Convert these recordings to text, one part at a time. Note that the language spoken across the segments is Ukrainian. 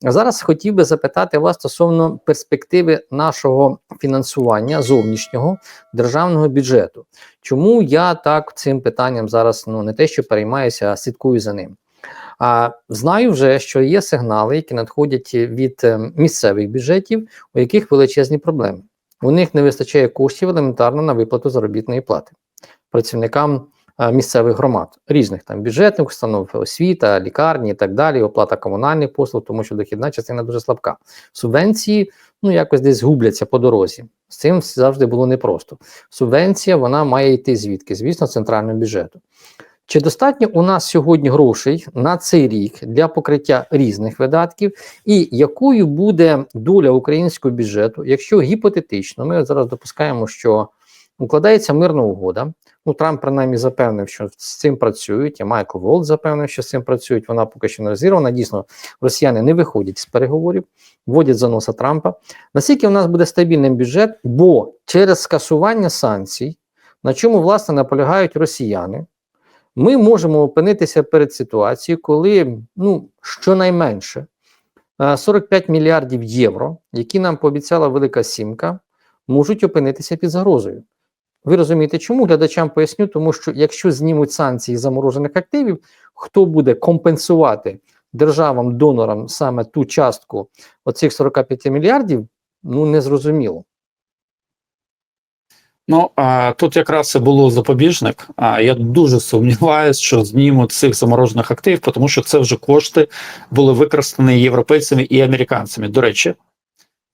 Зараз хотів би запитати вас стосовно перспективи нашого фінансування зовнішнього державного бюджету. Чому я так цим питанням зараз ну не те, що переймаюся, а слідкую за ним? А знаю вже, що є сигнали, які надходять від е, місцевих бюджетів, у яких величезні проблеми. У них не вистачає коштів елементарно на виплату заробітної плати працівникам місцевих громад, різних там бюджетних установ, освіта, лікарні і так далі, оплата комунальних послуг, тому що дохідна частина дуже слабка. Субвенції ну якось десь губляться по дорозі. З цим завжди було непросто. Субвенція вона має йти звідки? Звісно, центрального бюджету. Чи достатньо у нас сьогодні грошей на цей рік для покриття різних видатків, і якою буде доля українського бюджету, якщо гіпотетично, ми зараз допускаємо, що укладається мирна угода. Ну, Трамп принаймні запевнив, що з цим працюють. І Майкл Волт запевнив, що з цим працюють. Вона поки що не розірвана. Дійсно, росіяни не виходять з переговорів, вводять за носа Трампа. Наскільки у нас буде стабільним бюджет? Бо через скасування санкцій, на чому власне наполягають росіяни, ми можемо опинитися перед ситуацією, коли ну щонайменше е, 45 мільярдів євро, які нам пообіцяла Велика Сімка, можуть опинитися під загрозою. Ви розумієте, чому глядачам поясню, тому що якщо знімуть санкції заморожених активів, хто буде компенсувати державам-донорам саме ту частку оцих 45 мільярдів, ну не зрозуміло. Ну а тут якраз і було запобіжник. А я дуже сумніваюся, що знімуть цих заморожених активів, тому що це вже кошти були використані європейцями і американцями. До речі,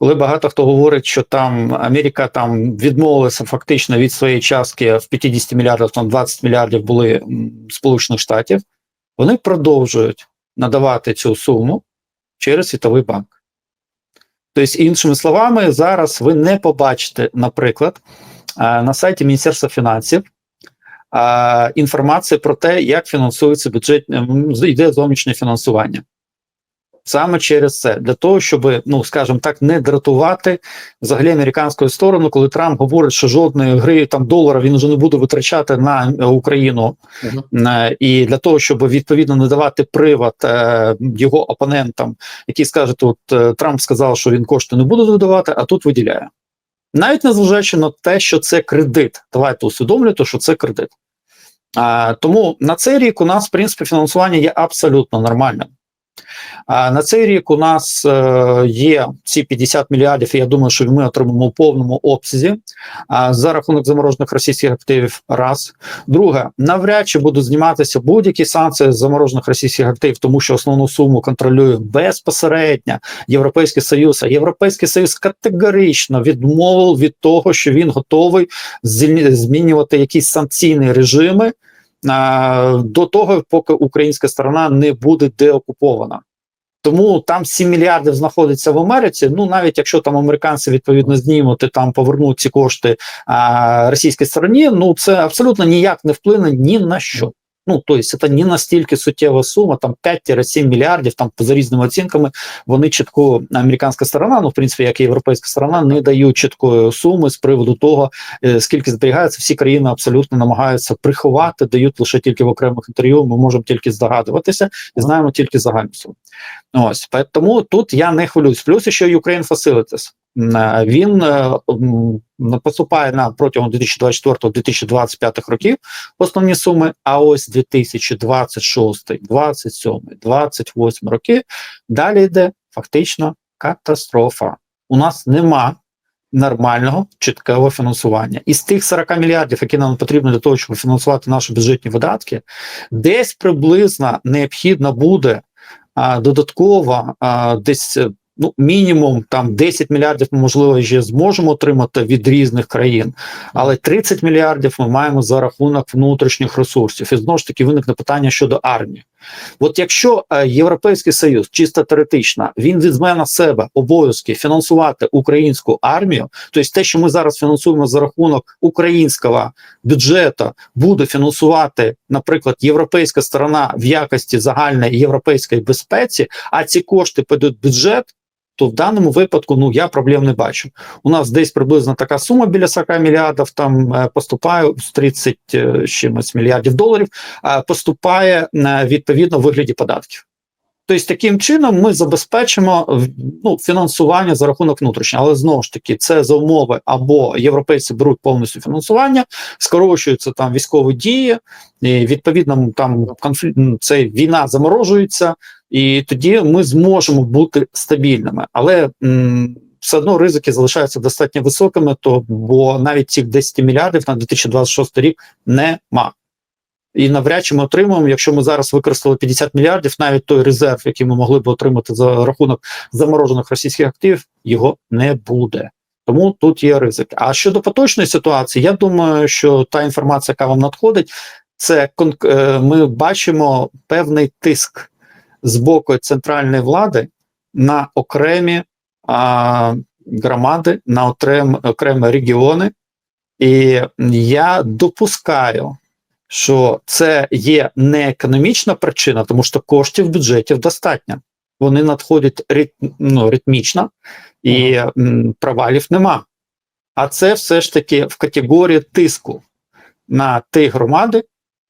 коли багато хто говорить, що там Америка там відмовилася фактично від своєї частки в 50 мільярдів, там 20 мільярдів були Сполучених Штатів, вони продовжують надавати цю суму через Світовий банк. Тобто, іншими словами, зараз ви не побачите, наприклад, е, на сайті Міністерства фінансів е, інформації про те, як фінансується бюджет, йде зовнішнє фінансування. Саме через це, для того, щоб, ну скажімо так, не дратувати взагалі американську сторону, коли Трамп говорить, що жодної гри там долара він вже не буде витрачати на е, Україну, Угу. Е, і для того, щоб відповідно не давати привод е, його опонентам, які скажуть, от е, Трамп сказав, що він кошти не буде видавати, а тут виділяє. Навіть незважаючи на те, що це кредит. Давайте усвідомлювати, що це кредит. А, тому на цей рік у нас, в принципі, фінансування є абсолютно нормальним. На цей рік у нас е, є ці 50 мільярдів, і я думаю, що ми отримаємо в повному обсязі за рахунок заморожених російських активів. Раз. Друге, навряд чи будуть зніматися будь-які санкції з заморожених російських активів, тому що основну суму контролює безпосередньо Європейський Союз. А Європейський Союз категорично відмовив від того, що він готовий змінювати якісь санкційні режими до того, поки українська сторона не буде деокупована. Тому там 7 мільярдів знаходиться в Америці. Ну навіть якщо там американці відповідно знімуть і там повернуть ці кошти а, російській стороні, ну це абсолютно ніяк не вплине ні на що. Ну тобто це не настільки суттєва сума, там 5-7 мільярдів, там за різними оцінками. Вони чітко американська сторона, ну в принципі, як і європейська сторона, не дають чіткої суми з приводу того, е, скільки зберігається. Всі країни абсолютно намагаються приховати, дають лише тільки в окремих інтерв'ю. Ми можемо тільки здогадуватися і знаємо тільки загальну суму. Ось тому тут я не хвилююсь. Плюс ще Ukraine Facilities. Е, Він е, поступає на протягом 2024-2025 років основні суми. А ось 2026, 27, 28 роки далі йде фактично катастрофа. У нас нема нормального чіткого фінансування. Із тих 40 мільярдів, які нам потрібно для того, щоб фінансувати наші бюджетні видатки, десь приблизно необхідно буде додатково десь ну, мінімум там 10 мільярдів ми, можливо, ще зможемо отримати від різних країн, але 30 мільярдів ми маємо за рахунок внутрішніх ресурсів. І знову ж таки виникне питання щодо армії. От якщо е, Європейський Союз чисто теоретично він візьме на себе обов'язки фінансувати українську армію, тобто те, що ми зараз фінансуємо за рахунок українського бюджету, буде фінансувати, наприклад, європейська сторона в якості загальної європейської безпеці, а ці кошти підуть в бюджет. То в даному випадку ну я проблем не бачу. У нас десь приблизно така сума біля 40 мільярдів. Там е, поступає з 30 е, чимось мільярдів доларів. е, поступає відповідно в вигляді податків. Тобто, таким чином ми забезпечимо ну, фінансування за рахунок внутрішнього. Але знову ж таки, це за умови або європейці беруть повністю фінансування, скорочуються там військові дії, і відповідно там конфлікт, це війна заморожується, і тоді ми зможемо бути стабільними. Але все одно ризики залишаються достатньо високими, то бо навіть цих 10 мільярдів на 2026 рік нема. І навряд чи ми отримаємо, якщо ми зараз використали 50 мільярдів, навіть той резерв, який ми могли б отримати за рахунок заморожених російських активів, його не буде. Тому тут є ризик. А щодо поточної ситуації, я думаю, що та інформація, яка вам надходить, це е, ми бачимо певний тиск з боку центральної влади на окремі а, громади, на окрем, окремі регіони. І я допускаю, що це є не економічна причина, тому що коштів бюджетів достатньо. Вони надходять рит, ну, ритмічно і м, провалів нема. А це все ж таки в категорії тиску на ті громади,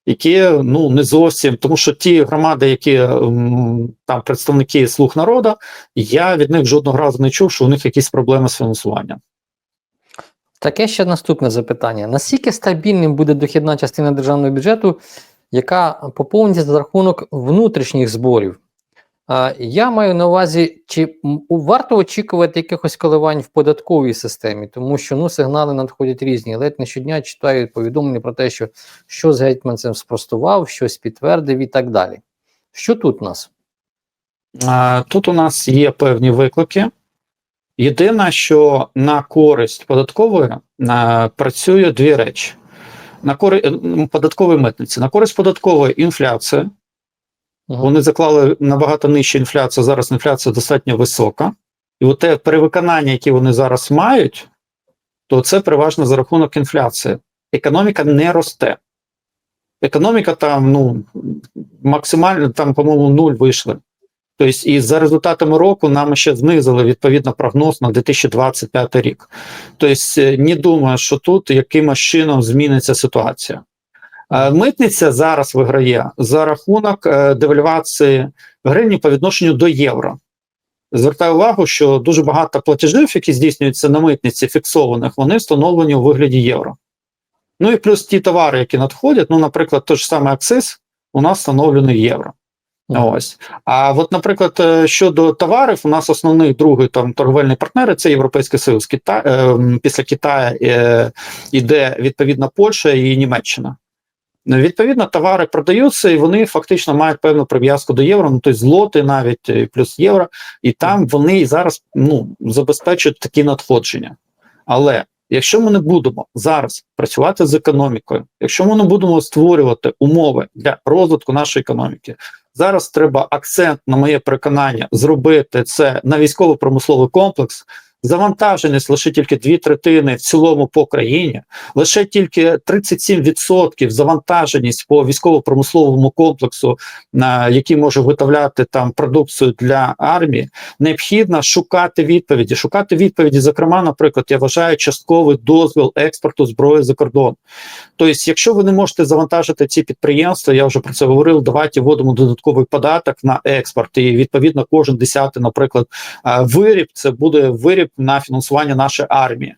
які ну не зовсім, тому що ті громади, які там представники слуг народу, я від них жодного разу не чув, що у них якісь проблеми з фінансуванням. Таке ще наступне запитання: наскільки стабільним буде дохідна частина державного бюджету, яка поповнюється за рахунок внутрішніх зборів? Я маю на увазі, чи варто очікувати якихось коливань в податковій системі, тому що ну, сигнали надходять різні. Ледь не щодня читаю повідомлення про те, що щось гетьманцем спростував, щось підтвердив і так далі. Що тут у нас? Тут у нас є певні виклики. Єдине, що на користь податкової а, працює дві речі: на користь податкової митниці, на користь податкової інфляція. Вони заклали набагато нижчу інфляцію. Зараз інфляція достатньо висока. І от те перевиконання, яке вони зараз мають, то це переважно за рахунок інфляції. Економіка не росте. Економіка там, ну, максимально, там, по-моєму, нуль вийшли. Тобто, і за результатами року нам ще знизили відповідно прогноз на 2025 рік. Тобто, е, не думаю, що тут якимось чином зміниться ситуація. Е, Митниця зараз виграє за рахунок е, девальвації гривні по відношенню до євро. Звертаю увагу, що дуже багато платежів, які здійснюються на митниці фіксованих, вони встановлені у вигляді євро. Ну і плюс ті товари, які надходять, ну, наприклад, той ж самий акциз, у нас встановлений євро. Ось. А от, наприклад, е, щодо товарів, у нас основний другий там торговельний партнери це Європейський Союз. Китай, е, після Китаю е, йде відповідно Польща і Німеччина. Ну, Відповідно, товари продаються, і вони фактично мають певну прив'язку до євро, ну тобто злоти навіть е, плюс євро, і там вони і зараз ну, забезпечують такі надходження. Але якщо ми не будемо зараз працювати з економікою, якщо ми не будемо створювати умови для розвитку нашої економіки, зараз треба акцент, на моє переконання, зробити це на військово-промисловий комплекс. Завантаженість лише тільки дві третини в цілому по країні, лише тільки 37% завантаженість по військово-промисловому комплексу, який може виготовляти там продукцію для армії. Необхідно шукати відповіді. Шукати відповіді, зокрема, наприклад, я вважаю частковий дозвіл експорту зброї за кордон. Тобто, якщо ви не можете завантажити ці підприємства, я вже про це говорив. Давайте вводимо додатковий податок на експорт, і відповідно кожен десятий, наприклад, виріб це буде виріб на фінансування нашої армії.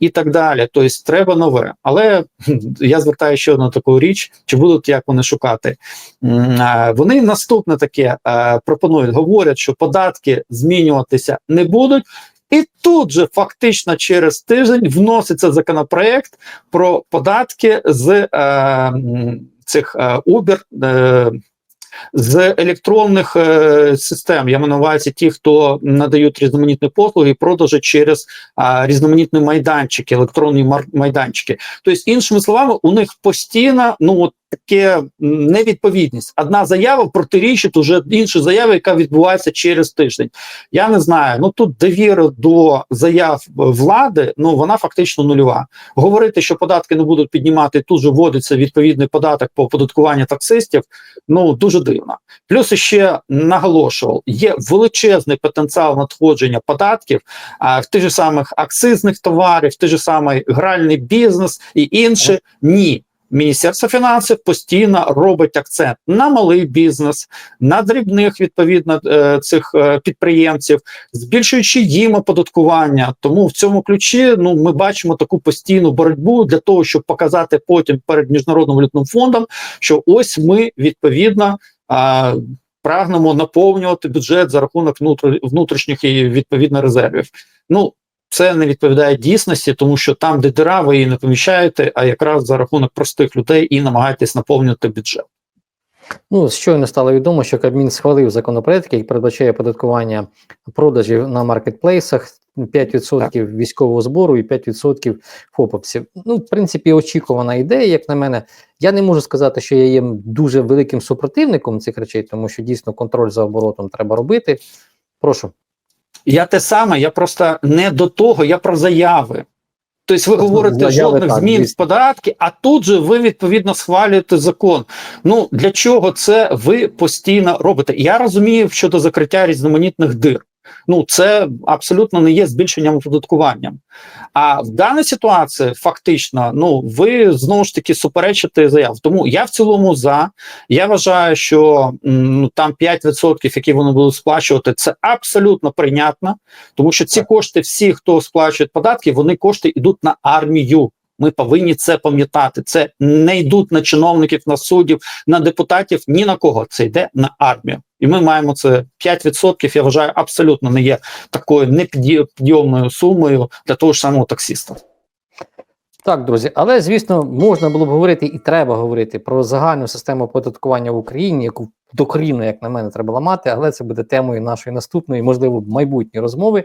І так далі, тобто треба нове. Але я звертаю ще на таку річ, чи будуть як вони шукати. Вони наступне таке е, пропонують, говорять, що податки змінюватися не будуть. І тут же фактично через тиждень вноситься законопроект про податки з е, цих е, Uber, е, з електронних е, систем. Я маю на увазі ті, хто надають різноманітні послуги і продажі через е, різноманітні майданчики, електронні майданчики. Тобто, іншими словами, у них постійно ну от таке невідповідність. Одна заява протирічить уже іншій заяві, яка відбувається через тиждень. Я не знаю. Ну тут довіра до заяв влади, ну вона фактично нульова. Говорити, що податки не будуть піднімати, тут же вводиться відповідний податок по оподаткуванню таксистів. Ну дуже дивно. Плюс ще наголошував, є величезний потенціал надходження податків а, в тих же самих акцизних товарів, в той же самий гральний бізнес і інше. Ні. Міністерство фінансів постійно робить акцент на малий бізнес, на дрібних відповідно е, цих е, підприємців, збільшуючи їм оподаткування. Тому в цьому ключі ну ми бачимо таку постійну боротьбу для того, щоб показати потім перед міжнародним валютним фондом, що ось ми відповідно. Прагнемо наповнювати бюджет за рахунок внутрішніх і відповідно резервів. Ну це не відповідає дійсності, тому що там, де дира, ви її не поміщаєте, а якраз за рахунок простих людей і намагаєтесь наповнювати бюджет. Ну, щойно стало відомо, що Кабмін схвалив законопроект, який передбачає оподаткування продажів на маркетплейсах 5% військового збору і 5% ФОПовців. Ну, в принципі, очікувана ідея, як на мене. Я не можу сказати, що я є дуже великим супротивником цих речей, тому що дійсно контроль за оборотом треба робити. Прошу. Я те саме, я просто не до того, я про заяви. Тобто ви Ну, говорите заяви жодних так, змін в звісно. податки, а тут же ви відповідно схвалюєте закон. Ну для чого це ви постійно робите? Я розумію щодо закриття різноманітних дир. Ну це абсолютно не є збільшенням оподаткування. А в даній ситуації фактично, ну ви знову ж таки суперечите заяв. Тому я в цілому за. Я вважаю, що ну, там 5%, які вони будуть сплачувати, це абсолютно прийнятно, тому що ці кошти, всі, хто сплачує податки, вони кошти йдуть на армію. Ми повинні це пам'ятати. Це не йдуть на чиновників, на суддів, на депутатів, ні на кого. Це йде на армію. І ми маємо це 5%, Я вважаю, абсолютно не є такою непідйомною сумою для того ж самого таксіста. Так, друзі, але звісно, можна було б говорити і треба говорити про загальну систему оподаткування в Україні, яку докорінно, як на мене, треба ламати, але це буде темою нашої наступної, можливо, майбутньої розмови.